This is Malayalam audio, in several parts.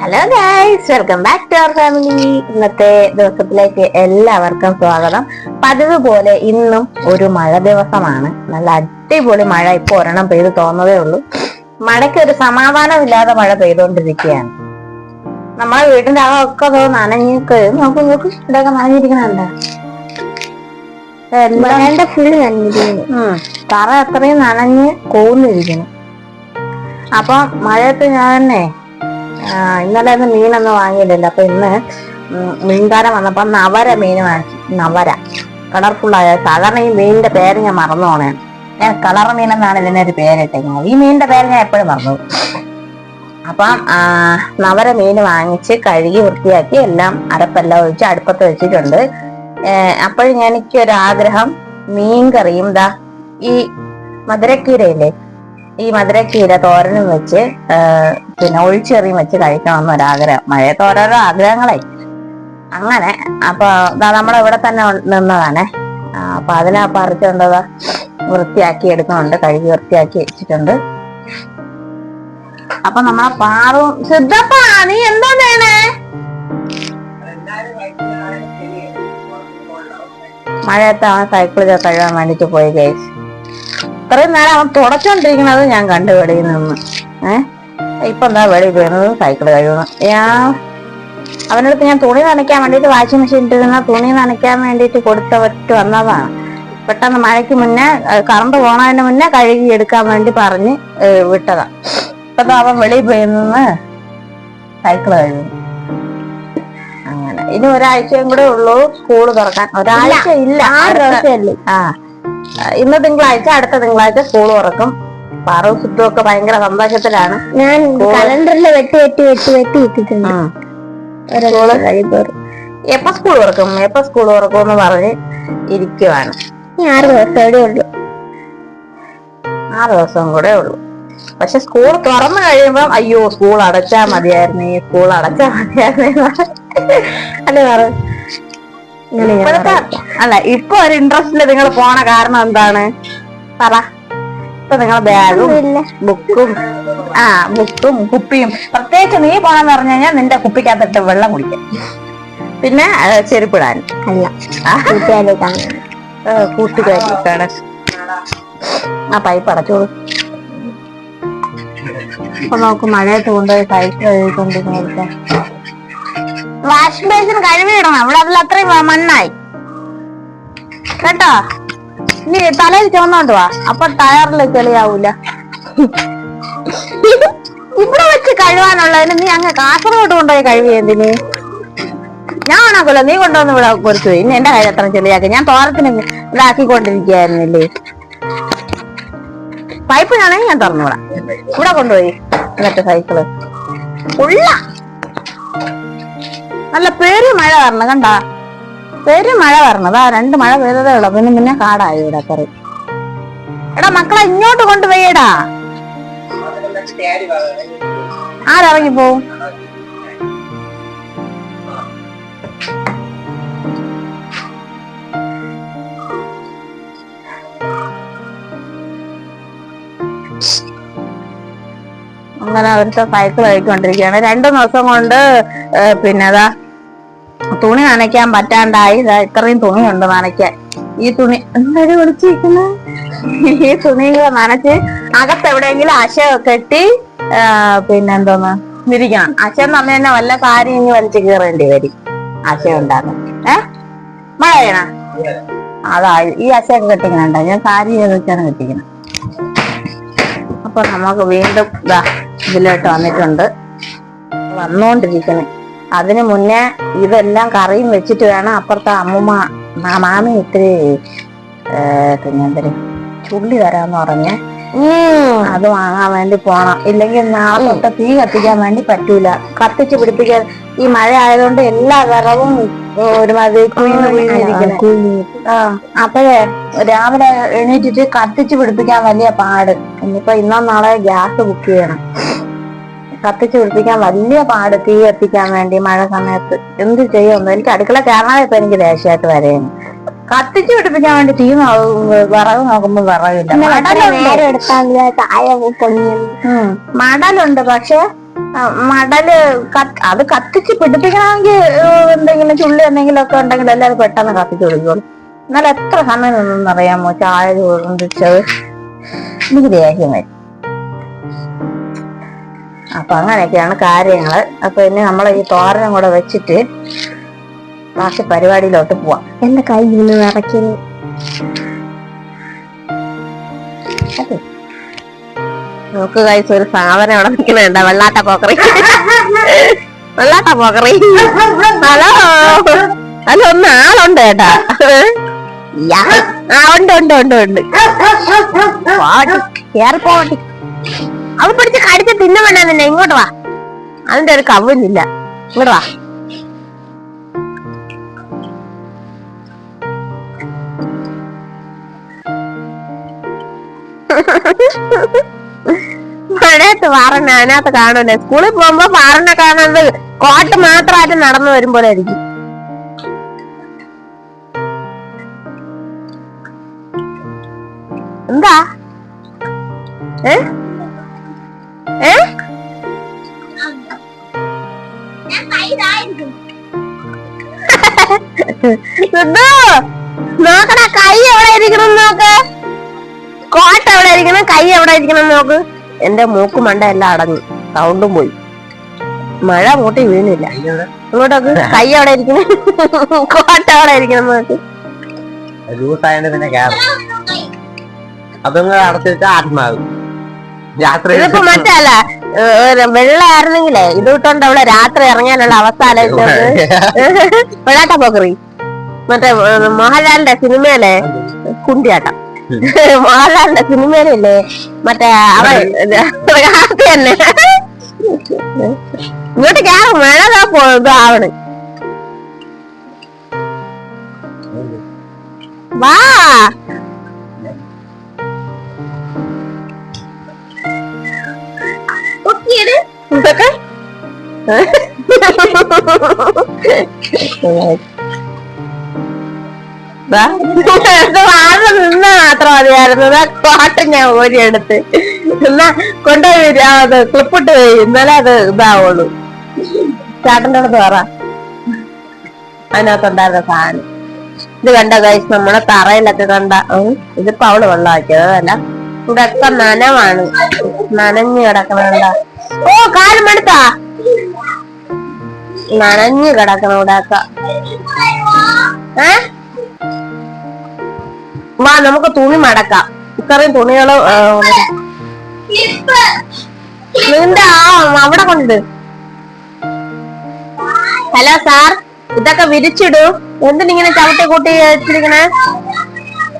Hello guys welcome back to our family ഇന്നത്തെ ദിവസത്തിലേക്ക് എല്ലാവർക്കും സ്വാഗതം. പതിവ് പോലെ ഇന്നും ഒരു മഴ ദിവസമാണ്. നല്ല അടിപൊളി മഴ ഇപ്പൊ ഒരെണ്ണം പെയ്ത് തോന്നതേ ഉള്ളൂ. മഴയ്ക്ക് ഒരു സമാധാനമില്ലാതെ മഴ പെയ്തുകൊണ്ടിരിക്കുകയാണ്. നമ്മളെ വീടിന്റെ അകമൊക്കെ നനഞ്ഞിക്ക് നോക്കും നോക്ക്. ഇതൊക്കെ നനഞ്ഞിരിക്കണുണ്ട് എന്റെ ഫുള്ള് നനഞ്ഞിരിക്കുന്നു. തറ അത്രയും നനഞ്ഞ് കൂന്നിരിക്കുന്നു. അപ്പൊ മഴയത്ത് ഞാൻ തന്നെ ഇന്നലെ ഒന്നും മീനൊന്നും വാങ്ങിയില്ലല്ലോ. അപ്പൊ ഇന്ന് മീൻകാരൻ വന്നപ്പോ നവര മീൻ വാങ്ങി. നവര. കളർഫുള്ളായ സാധാരണ ഈ മീനിന്റെ പേര് ഞാൻ മറന്നു പോണേ ഞാൻ കളർ മീൻ എന്നാണ് ഇതിന്റെ ഒരു പേരിട്ടേക്കുന്നത്. ഈ മീനിന്റെ പേര് ഞാൻ എപ്പോഴും മറന്നു. അപ്പം നവര മീൻ വാങ്ങിച്ച് കഴുകി വൃത്തിയാക്കി എല്ലാം അരപ്പെല്ലാം ഒഴിച്ച് അടുപ്പത്ത് വെച്ചിട്ടുണ്ട്. അപ്പോഴും എനിക്കൊരു ആഗ്രഹം മീൻ കറിയും ദാ ഈ മധുരക്കീരയില്ലേ? ഈ മധുരക്കീര തോരനും വെച്ച് പിന്നെ ഒഴിച്ചെറിയും വെച്ച് കഴിക്കണമെന്ന് ഒരാഗ്രഹം. മഴയത്ത് ഓരോരോ ആഗ്രഹങ്ങളെ. അങ്ങനെ അപ്പൊ നമ്മളെ ഇവിടെ തന്നെ നിന്നതാണേ. അപ്പൊ അതിനെ പറിച്ചുകൊണ്ടത് വൃത്തിയാക്കി എടുക്കുന്നുണ്ട് കഴുകി വൃത്തിയാക്കി വെച്ചിട്ടുണ്ട്. അപ്പൊ നമ്മളെ പാറും സിദ്ധപ്പാ നീ എന്താ ചെയ്യണേ? മഴയത്ത് ആ സൈക്കിൾ കഴുകാൻ വേണ്ടിട്ട് പോയി കേസ് ഇത്രയും നേരം അവൻ തുടച്ചോണ്ടിരിക്കണത് ഞാൻ കണ്ടു വെളിയിൽ നിന്ന്. ഏഹ് ഇപ്പൊ എന്താ വെളിയിൽ പോയിരുന്നത്? സൈക്കിൾ കഴിയുന്നു ഞാൻ അവനടുത്ത് ഞാൻ തുണി നനയ്ക്കാൻ വേണ്ടിട്ട് വാഷിംഗ് മെഷീൻ ഇട്ടിരുന്ന തുണി നനയ്ക്കാൻ വേണ്ടിട്ട് കൊടുത്ത പറ്റ് വന്നതാണ്. പെട്ടെന്ന് മഴയ്ക്ക് മുന്നേ കറണ്ട് പോണതിന് മുന്നേ കഴുകി എടുക്കാൻ വേണ്ടി പറഞ്ഞ് വിട്ടതാ. ഇപ്പൊ അവൻ വെളിയിൽ പോയി നിന്ന് സൈക്കിൾ കഴുകുന്നു. അങ്ങനെ. ഇനി ഒരാഴ്ചയും കൂടെ ഉള്ളൂ സ്കൂൾ തുറക്കാൻ. ഒരാഴ്ച ഇല്ല. ആ. ഇന്ന് തിങ്കളാഴ്ച അടുത്ത തിങ്കളാഴ്ച സ്കൂൾ തുറക്കും. പാറവും സിദ്ധു ഒക്കെ ഭയങ്കര സന്തോഷത്തിലാണ്. ഞാൻ കലണ്ടറിൽ വെട്ടി വെട്ടി വെട്ടി വെട്ടി ഇട്ടിട്ടുണ്ട്. എപ്പോ സ്കൂൾ തുറക്കും? എപ്പോ സ്കൂൾ തുറക്കും എന്ന് പറഞ്ഞ് ഇരിക്കുവാണ്. ആറ് ദിവസമേ ഉള്ളൂ. ആറ് ദിവസം കൂടെ ഉള്ളൂ. പക്ഷെ സ്കൂൾ തുറന്നു കഴിയുമ്പോ അയ്യോ സ്കൂൾ അടച്ചാ മതിയായിരുന്നേ സ്കൂൾ അടച്ചാ മതിയായിരുന്നേ അല്ലേ പറ. ഇങ്ങനെ ഞാൻ ഇപ്പോഴത്തെ അല്ല ഇപ്പൊ ഒരു ഇൻട്രസ്റ്റിൽ നിങ്ങൾ പോണ കാരണം എന്താണ്? പറ. ഇപ്പൊ നിങ്ങൾ ബാഗും ബുക്കും ആ ബുക്കും കുപ്പിയും. പ്രത്യേകിച്ച് നീ പോണെന്ന് പറഞ്ഞു കഴിഞ്ഞാൽ നിന്റെ കുപ്പിക്കകത്തിട്ട് വെള്ളം കുടിക്കും. പിന്നെ ചെരുപ്പിടാൻ. അല്ല. കൂട്ടുകാരിക്കാണ്. ആ പൈപ്പ് അടച്ചോളൂ. അപ്പൊ നോക്ക് മഴയത്ത് കൊണ്ടുപോയി പൈപ്പ് കഴുകിക്കൊണ്ടിരുന്ന വാഷിംഗ് ബേസിൻ കഴുകിയിടണം. അവിടെ അതിൽ അത്രയും മണ്ണായി. കേട്ടോ? ഇനി തലയിൽ ചുമന്നോണ്ട് വാ. അപ്പൊ ടയറിൽ ചെളിയാവൂല ഇവിടെ വെച്ച് കഴുകാനുള്ളതിന് നീ അങ്ങ് കാസർഗോഡ് കൊണ്ടുപോയി ഞാൻ ആണാക്കല്ലോ നീ കൊണ്ടുവന്ന് ഇവിടെ കൊടുത്തു ഇനി എന്റെ കയ്യിൽ എത്ര ചെളിയാക്കി. ഞാൻ തോരത്തിന് ഇതാക്കിക്കൊണ്ടിരിക്കുകയായിരുന്നില്ലേ? പൈപ്പ് ഞാണെങ്കിൽ ഞാൻ തുറന്നുവിടാം. ഇവിടെ കൊണ്ടുപോയി. എന്നിട്ട് സൈക്കിൾ. ഉള്ള നല്ല പേര് മഴ വരണം കണ്ടാ? പേര് മഴ വരണതാ രണ്ട് മഴ പെയ്തതേ ഉള്ളു. പിന്നെ പിന്നെ കാടായി ഇവിടെ കറി എടാ മക്കളെ ഇങ്ങോട്ട് കൊണ്ടുപോയിടാ ആരിറങ്ങി പോവും അങ്ങനെ അവരുടെ സൈക്കിൾ കഴിക്കൊണ്ടിരിക്കുകയാണ് രണ്ടു ദിവസം കൊണ്ട് പിന്നെ അതാ തുണി നനയ്ക്കാൻ പറ്റാണ്ടായി. ഇത്രയും തുണിയുണ്ട് നനയ്ക്കാൻ. ഈ തുണി എന്തായാലും വിളിച്ചിരിക്കുന്നത് ഈ തുണികൾ നനച്ച് അകത്ത് എവിടെയെങ്കിലും അശ കെട്ടി പിന്നെന്തോന്ന്? വിരിക്കണം അശ എന്ന് പറഞ്ഞു തന്നെ വല്ല കാര്യം ഇനി വലിച്ചു കീറേണ്ടി വരും. അശ ഉണ്ടാകും ഏ? മഴ പെയ്യണ? അതാ ഈ അശയൊക്കെ കെട്ടിക്കണണ്ട? ഞാൻ സാരി വെച്ചാണ് കെട്ടിക്കുന്നത് അപ്പൊ നമുക്ക് വീണ്ടും ഇതാ ഇതിലോട്ട് വന്നിട്ടുണ്ട്. വന്നോണ്ടിരിക്കണേ. അതിനു മുന്നേ ഇതെല്ലാം കറിയും വെച്ചിട്ട് വേണം അപ്പുറത്തെ അമ്മുമ്മ മാമി ഇത്തിരി പിന്നെ എന്തൊരു? ചുള്ളി തരാന്ന് പറഞ്ഞ് അത് വാങ്ങാൻ വേണ്ടി പോണം. ഇല്ലെങ്കിൽ നാളെ തൊട്ട് തീ കത്തിക്കാൻ വേണ്ടി പറ്റൂല. കത്തിച്ച് പിടിപ്പിക്കാൻ ഈ മഴ ആയതുകൊണ്ട് എല്ലാ വിറവും ഒരുമാതിരി കുഴിഞ്ഞ് അപ്പോഴേ രാവിലെ എണീറ്റിട്ട് കത്തിച്ച് പിടിപ്പിക്കാൻ വലിയ പാട്. ഇനിയിപ്പോ ഇന്നോ നാളെ ഗ്യാസ് ബുക്ക് ചെയ്യണം. കത്തിച്ച് പിടിപ്പിക്കാൻ വലിയ പാട് തീ കത്തിക്കാൻ വേണ്ടി മഴ സമയത്ത് എന്ത് ചെയ്യുമെന്ന് എനിക്ക് അടുക്കള കയറാതെ ഇപ്പൊ എനിക്ക് ദേഷ്യമായിട്ട് വരേന് കത്തിച്ച് പിടിപ്പിക്കാൻ വേണ്ടി തീ വിറവ് നോക്കുമ്പോ വിറവില്ല മടലുണ്ട്. പക്ഷെ മടൽ അത് കത്തിച്ച് പിടിപ്പിക്കണമെങ്കിൽ എന്തെങ്കിലും ചുള്ളി എന്തെങ്കിലും ഒക്കെ ഉണ്ടെങ്കിൽ എല്ലാം അത് പെട്ടെന്ന് കത്തിച്ച് പിടിക്കുള്ളൂ എന്നാൽ എത്ര സമയം നിന്നറിയാമോ അറിയാമോ ചായ ചോദിച്ചത് എനിക്ക് ദേഷ്യം വരും. അപ്പൊ അങ്ങനെയൊക്കെയാണ് കാര്യങ്ങൾ അപ്പൊ ഇനി നമ്മൾ ഈ തോരനും കൂടെ വെച്ചിട്ട് ബാക്കി പരിപാടിയിലോട്ട് പോവാം. എന്റെ കൈ നിന്ന് നിറയ്ക്കുന്നു. നോക്ക് കഴിച്ച ഒരു സാധനം അവിടെ നിൽക്കുന്നുണ്ട്. വെള്ളാട്ട പോക്കറി. വെള്ളാട്ട പോക്കറി. ഹലോ. അല്ല ഒന്ന് ആളുണ്ട് കേട്ടാ. ആ ഉണ്ട് ഉണ്ട് ഉണ്ട് ഉണ്ട്. കേറി പോവട്ടെ അവൻ പിടിച്ച് കടിച്ച് തിന്നു വേണ്ട ഇങ്ങോട്ട് വാ. അതിന്റെ ഒരു കവിഞ്ഞില്ല ഇങ്ങോട്ട് വാ. മഴയത്ത് പാറന്നെ അതിനകത്ത് കാണൂല സ്കൂളിൽ പോകുമ്പോ പാറന്നെ കാണുന്നത് കോട്ട് മാത്രമായിട്ട് നടന്നു വരും പോലെ ആയിരിക്കും എന്താ? ഏ? സിദ്ധു, നോക്കടാ കൈ എവിടെ ഇരിക്കണം നോക്ക്. കോട്ട എവിടെ ഇരിക്കണം? കൈ എവിടെ ഇരിക്കണം നോക്ക്. എന്റെ മൂക്ക് മണ്ട എല്ലാം അടഞ്ഞു. സൗണ്ടും പോയി. മഴ അങ്ങോട്ട് വീണില്ല. ഇങ്ങോട്ടൊക്കെ. കൈ എവിടെ ഇരിക്കണം? കോട്ട എവിടെ ഇരിക്കണം നോക്ക്. ലൂസ് ആയതുകൊണ്ട് പിന്നെ കയറും അതങ്ങ് അടച്ചിട്ട് ആത്മാവ്. രാത്രി ഇതിപ്പോ മറ്റല്ല വെള്ളമായിരുന്നെങ്കിലേ ഇത് ഇട്ടോണ്ട് അവളെ രാത്രി ഇറങ്ങാനുള്ള അവസ്ഥ ആലോചിച്ചത് വെള്ളാട്ട പോക്കറി. മറ്റേ മോഹൻലാലിന്റെ സിനിമയിലെ കുണ്ടിയാട്ടം. മോഹൻലാലിന്റെ സിനിമയിലില്ലേ? മറ്റേ അവൻ രാത്രി തന്നെ. ഇങ്ങോട്ട് കയറും മഴ ദാ പോ- വാ. മാത്രം മതിയായിരുന്നു കോട്ട ഞാൻ ഓടിയെടുത്ത് എന്നാ കൊണ്ടുപോയി അത് ക്ലിപ്പിട്ട് പോയി ഇന്നലെ അത് ഇതാവുള്ളൂ ചേട്ടന്റെ അടുത്ത് പറ. അതിനകത്തുണ്ടായിരുന്ന സാധനം ഇത് കണ്ട കഴിച്ച് നമ്മളെ തറയിലൊക്കെ കണ്ട ഇത് അവൾ വെള്ളമാക്കിയത് അതല്ല? ഇവിടൊക്കെ നനവാണ്. നനഞ്ഞു കിടക്കണ ഓ കാലം മടുത്താ? നനഞ്ഞു കിടക്കണം ഇവിടാക്ക വാ നമുക്ക് തുണി മടക്കാം. ഇത്രയും തുണികൾ നിന്റെ ആ അവിടെ കൊണ്ട്. Hello sir. ഇതൊക്കെ വിരിച്ചിടൂ. എന്തിനിങ്ങനെ ചവിട്ടി കൂട്ടി വെച്ചിരിക്കണേ?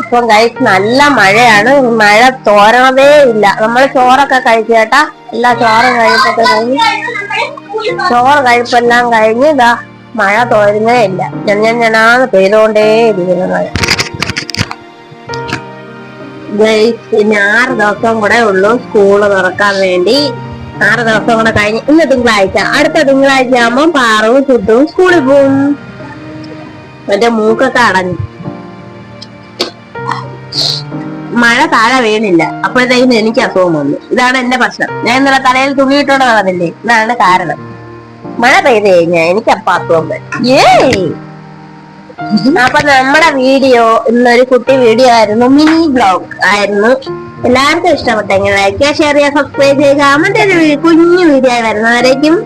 ഇപ്പം കഴിച്ച് നല്ല മഴയാണ്. മഴ തോരണതേ ഇല്ല. നമ്മൾ ചോറൊക്കെ കഴിച്ചേട്ടാ എല്ലാ ചോറും കഴിഞ്ഞ് ചോറ് കഴിപ്പെല്ലാം കഴിഞ്ഞ് ഇതാ മഴ തോരുന്നേ ഇല്ല ഞാൻ ഞാൻ ഞാനാണ് പെയ്തോണ്ടേ ഇരിക്കുന്നു മഴ. Guys, ഇനി ആറ് ദിവസം കൂടെ ഉള്ളൂ സ്കൂൾ തുറക്കാൻ വേണ്ടി. ആറ് ദിവസം കൂടെ കഴിഞ്ഞ് ഇന്ന് തിങ്കളാഴ്ച. അടുത്ത തിങ്കളാഴ്ച ആകുമ്പോ പാറവും ചുട്ടും സ്കൂളിൽ പോകും മറ്റേ മൂക്കൊക്കെ അടഞ്ഞു. മഴ താഴെ വീണില്ല. അപ്പോഴത്തേക്കും എനിക്ക് അസുഖം വന്നു. ഇതാണ് എന്റെ പ്രശ്നം. ഞാൻ ഇന്നലെ തലയിൽ തുണിയിട്ടോണ്ട് നടന്നില്ലേ? ഇതാണ് കാരണം. മഴ പെയ്ത് കഴിഞ്ഞാൽ എനിക്ക് അപ്പൊ അസുഖം വരും അപ്പൊ നമ്മുടെ വീഡിയോ ഇന്നൊരു കുട്ടി വീഡിയോ ആയിരുന്നു മിനി ബ്ലോഗ് ആയിരുന്നു. എല്ലാവർക്കും ഇഷ്ടപ്പെട്ടെങ്കിൽ ലൈക്ക് ചെയ്യുക ഷെയർ ചെയ്യുക സബ്സ്ക്രൈബ് ചെയ്യുക. മറ്റൊരു കുഞ്ഞു വീഡിയോ വരുന്നവരേക്കും